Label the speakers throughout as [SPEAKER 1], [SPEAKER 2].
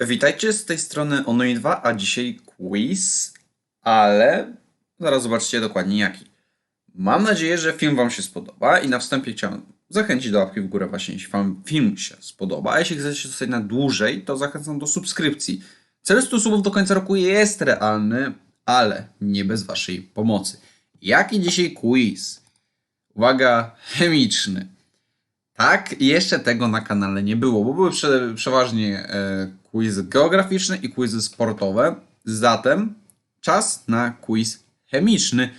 [SPEAKER 1] Witajcie z tej strony Onoi 2, a dzisiaj quiz, ale zaraz zobaczycie dokładnie jaki. Mam nadzieję, że film Wam się spodoba i na wstępie chciałem zachęcić do łapki w górę właśnie, jeśli Wam film się spodoba, a jeśli chcecie zostać na dłużej, to zachęcam do subskrypcji. Cel 100 subów do końca roku jest realny, ale nie bez Waszej pomocy. Jaki dzisiaj quiz? Uwaga, chemiczny. Tak, jeszcze tego na kanale nie było, bo były prze, przeważnie e, quizy geograficzne i quizy sportowe. Zatem czas na quiz chemiczny,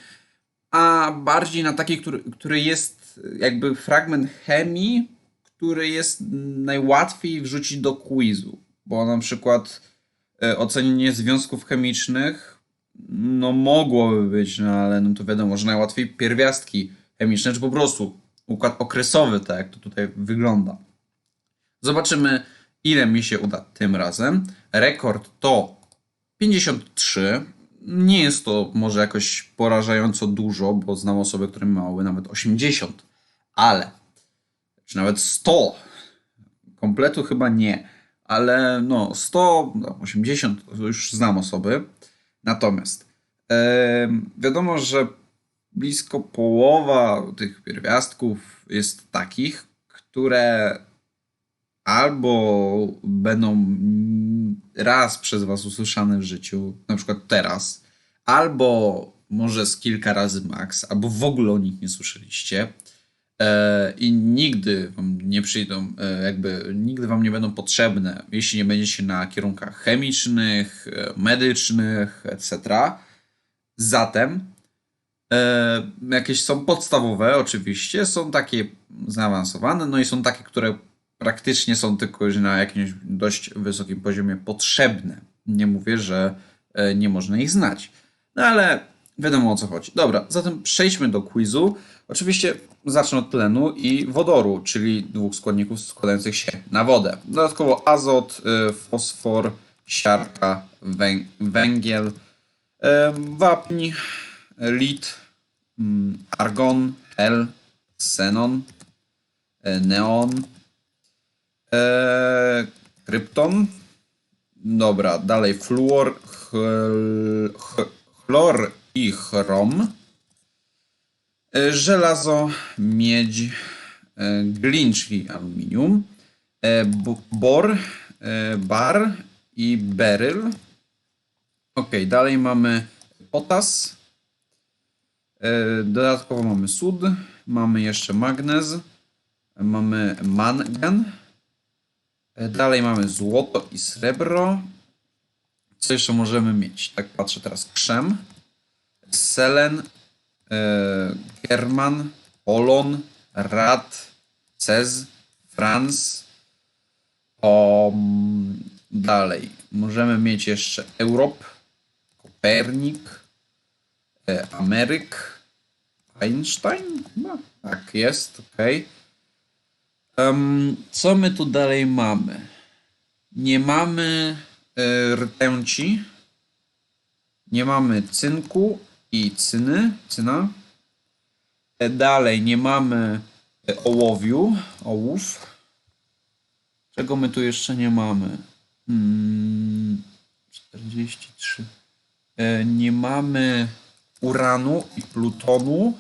[SPEAKER 1] a bardziej na taki, który, który jest jakby fragment chemii, który jest najłatwiej wrzucić do quizu, bo na przykład e, ocenienie związków chemicznych no mogłoby być, no ale no to wiadomo, że najłatwiej pierwiastki chemiczne, czy po prostu układ okresowy, tak jak to tutaj wygląda. Zobaczymy, ile mi się uda tym razem. Rekord to 53. Nie jest to może jakoś porażająco dużo, bo znam osoby, które miały nawet 80, ale czy nawet 100. Kompletu chyba nie, ale no 100, no 80 to już znam osoby. Natomiast em, wiadomo, że blisko połowa tych pierwiastków jest takich, które albo będą raz przez Was usłyszane w życiu, na przykład teraz, albo może z kilka razy max, albo w ogóle o nich nie słyszeliście. E, I nigdy wam nie przyjdą, e, jakby nigdy wam nie będą potrzebne, jeśli nie będziecie na kierunkach chemicznych, e, medycznych, etc. Zatem E, jakieś są podstawowe, oczywiście, są takie zaawansowane, no i są takie, które praktycznie są tylko na jakimś dość wysokim poziomie potrzebne. Nie mówię, że e, nie można ich znać. No ale wiadomo o co chodzi. Dobra, zatem przejdźmy do quizu. Oczywiście zacznę od tlenu i wodoru, czyli dwóch składników składających się na wodę. Dodatkowo azot, e, fosfor, siarka, węg węgiel, e, wapń, lit, mm, argon, hel, xenon, neon, e, krypton. Dobra, dalej fluor, chl, ch, chlor i chrom. E, Żelazo, miedź, e, glin, czyli aluminium, e, bor, e, bar i beryl. Ok, dalej mamy potas. Dodatkowo mamy sód, mamy jeszcze magnez, mamy mangan. E, Dalej mamy złoto i srebro. Co jeszcze możemy mieć? Tak patrzę teraz. Krzem, selen, e, german, polon, rad, cez, franz. Dalej. Możemy mieć jeszcze Europ, Kopernik, e, Ameryk, Einstein? No, tak jest, okej. Em, co my tu dalej mamy? Nie mamy e, rtęci, nie mamy cynku i cyny, cyna. E, dalej nie mamy e, ołowiu, ołów. Czego my tu jeszcze nie mamy? Hmm, 43. E, nie mamy uranu i plutonu.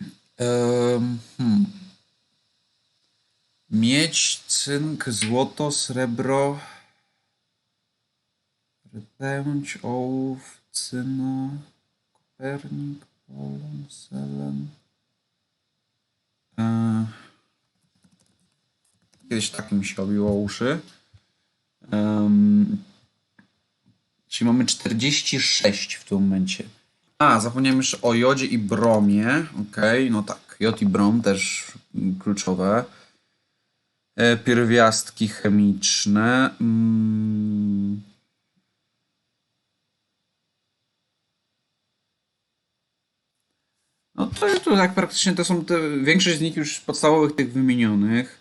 [SPEAKER 1] Em, hmm. Miedź, cynk, złoto, srebro, rtęć, ołów, cyna, kopernik, polon, selen. Kiedyś tak mi się obiło uszy. Em, Czyli mamy 46 w tym momencie. A, zapomniałem jeszcze o jodzie i bromie. Okej, no tak. Jod i brom też kluczowe. E, pierwiastki chemiczne. Mm. No to, to tak praktycznie to są te, większość z nich już podstawowych tych wymienionych.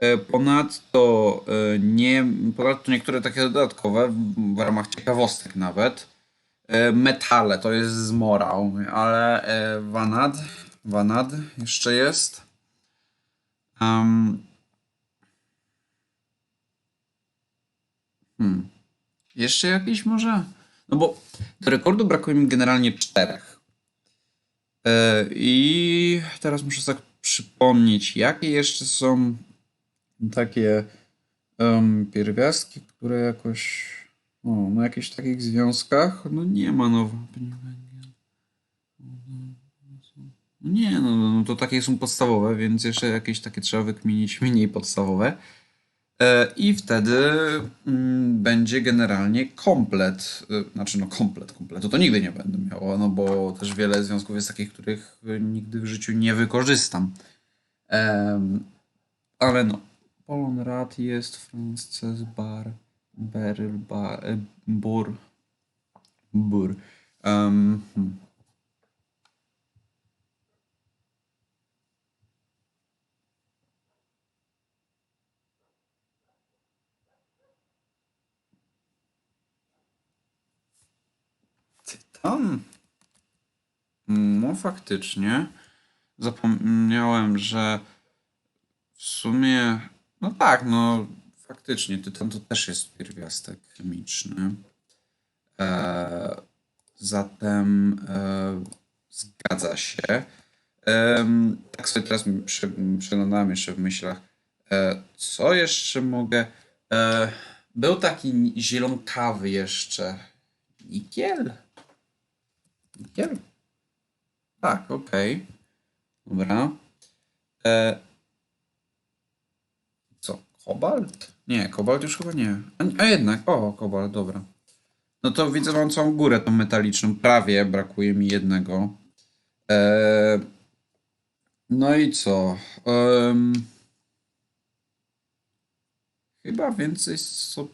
[SPEAKER 1] E, Ponadto, e, nie, ponadto niektóre takie dodatkowe, w ramach ciekawostek nawet. E, Metale to jest zmora, ale e, vanad, vanad jeszcze jest. Em, Hmm. Jeszcze jakieś może? No bo do rekordu brakuje mi generalnie czterech. E, I teraz muszę tak przypomnieć, jakie jeszcze są takie em, pierwiastki, które jakoś. O, na jakichś takich związkach. No nie ma no. No Nie, no, no to takie są podstawowe, więc jeszcze jakieś takie trzeba wykminić mniej podstawowe. E, I wtedy mm, będzie generalnie komplet. e, Znaczy, no komplet, kompletu to nigdy nie będę miał, no bo też wiele związków jest takich, których e, nigdy w życiu nie wykorzystam. Em, ale no. Polon Rad jest, Frances Bar, Beryl, Bar, e, Bur. Bur. Em, hmm. Tytan? No faktycznie. Zapomniałem, że w sumie. No tak, no faktycznie, tytan to też jest pierwiastek chemiczny. E, zatem e, zgadza się. Em, tak sobie teraz przeglądałem jeszcze w myślach. E, co jeszcze mogę? E, był taki zielonkawy jeszcze. Nikiel? Nikiel? Tak, okej. Dobra. E? Kobalt? Nie, kobalt już chyba nie. A, a jednak, o, kobalt, dobra. No to widzę, mam całą górę tą metaliczną. Prawie brakuje mi jednego. E, no i co? Chyba więcej so...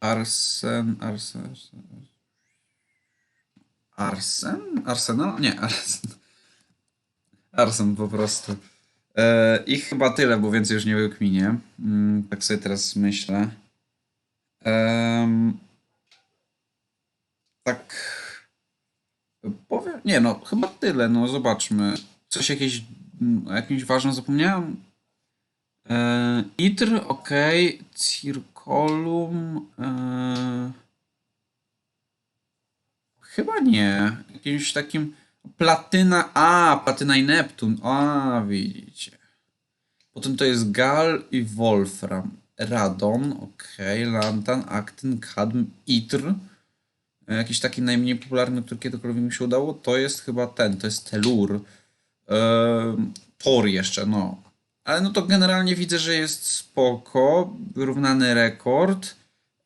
[SPEAKER 1] Arsen, arsen, arsen. Arsen? Arsenal? Nie, arsen. Arsen po prostu. E, I chyba tyle, bo więcej już nie wykminię. Mm, tak sobie teraz myślę. Tak. Powiem. Nie, no, chyba tyle. No, zobaczmy. Coś jakieś. mm, jakimś ważnym zapomniałem. E, Itr, ok. Circolum. E, chyba nie. Jakimś takim. Platyna. A, platyna i Neptun. A, widzicie. Potem to jest gal i wolfram. Radon, ok. Lantan, aktyn, kadm, itr. E, Jakiś taki najmniej popularny, który kiedykolwiek mi się udało, to jest chyba ten, to jest telur. Ehm, Tor jeszcze, no. Ale no to generalnie widzę, że jest spoko. Wyrównany rekord.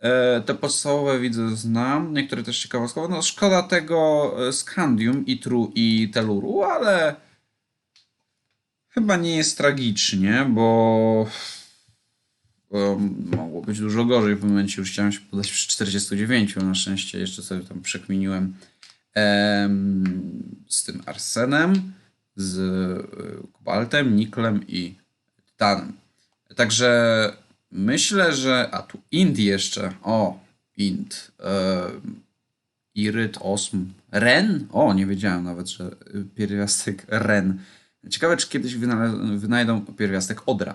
[SPEAKER 1] E, te podstawowe widzę, znam. Niektóre też ciekawostkowe. No szkoda tego e, Scandium, Itru i Teluru, ale chyba nie jest tragicznie, bo mogło być dużo gorzej. W momencie już chciałem się podać przy 49, na szczęście jeszcze sobie tam przekminiłem em, z tym arsenem, z y, kobaltem, niklem i tytanem. Także myślę, że. A tu int jeszcze. O, int. em, Iryt, osm. Ren? O, nie wiedziałem nawet, że y, pierwiastek ren. Ciekawe, czy kiedyś wynajdą pierwiastek odra.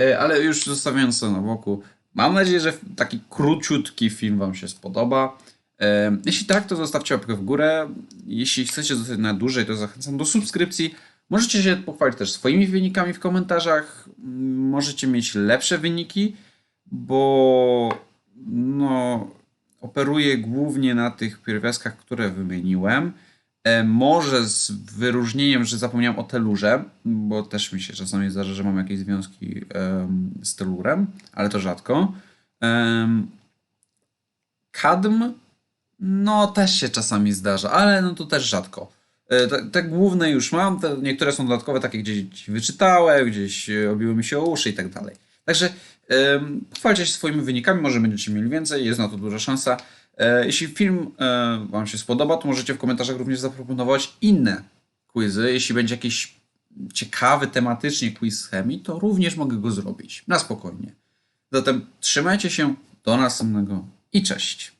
[SPEAKER 1] E, Ale już zostawiając to na boku, mam nadzieję, że taki króciutki film Wam się spodoba. E, Jeśli tak, to zostawcie łapkę w górę. Jeśli chcecie zostać na dłużej, to zachęcam do subskrypcji. Możecie się pochwalić też swoimi wynikami w komentarzach. Możecie mieć lepsze wyniki, bo no, operuję głównie na tych pierwiastkach, które wymieniłem. E, może z wyróżnieniem, że zapomniałem o telurze, bo też mi się czasami zdarza, że mam jakieś związki z telurem, ale to rzadko. Kadm, no też się czasami zdarza, ale no to też rzadko. E, Te, te główne już mam, te niektóre są dodatkowe, takie gdzieś wyczytałem, gdzieś e, obiły mi się o uszy i tak dalej. Także em, chwalcie się swoimi wynikami, może będziecie mieli więcej, jest na to duża szansa. E, Jeśli film Wam się spodoba, to możecie w komentarzach również zaproponować inne quizy. Jeśli będzie jakiś ciekawy tematycznie quiz chemii, to również mogę go zrobić. Na spokojnie. Zatem trzymajcie się, do następnego i cześć.